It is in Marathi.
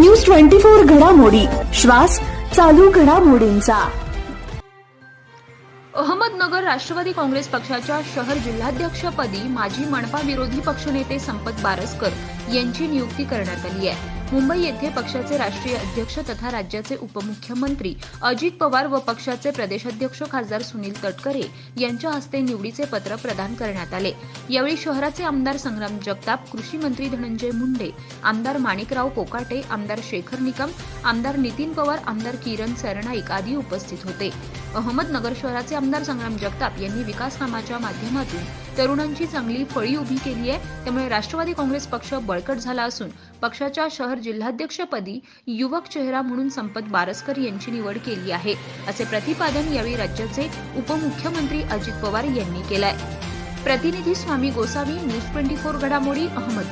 न्यूज ट्वेंटी फोर घडामोडी. श्वास चालू घडामोडींचा. अहमदनगर राष्ट्रवादी काँग्रेस पक्षाच्या शहर जिल्हाध्यक्षपदी माजी मनपा विरोधी पक्षनेते संपत बारसकर यांची नियुक्ती करण्यात आली आहे. मुंबई येथे पक्षाचे राष्ट्रीय अध्यक्ष तथा राज्याचे उपमुख्यमंत्री अजित पवार व पक्षाचे प्रदेशाध्यक्ष खासदार सुनील तटकरे यांच्या हस्ते निवडीचे पत्र प्रदान करण्यात आले. यावेळी शहराचे आमदार संग्राम जगताप कृषी मंत्री धनंजय मुंडे आमदार माणिकराव कोकाटे आमदार शेखर निकम आमदार नितीन पवार आमदार किरण सरनाईक आदी उपस्थित होते. अहमदनगर शहराचे आमदार संग्राम जगताप यांनी विकास कामाच्या माध्यमातून तरुणांची चांगली फळी उभी केली आहे. त्यामुळे राष्ट्रवादी काँग्रेस पक्ष बळकट झाला असून पक्षाच्या शहर जिल्हाध्यक्षपदी युवक चेहरा म्हणून संपत बारसकर यांची निवड केली आहे. असे प्रतिपादन यावेळी राज्याचे उपमुख्यमंत्री अजित पवार यांनी केलंय. प्रतिनिधी Swami Gosavi news twenty four घडामोडी अहमद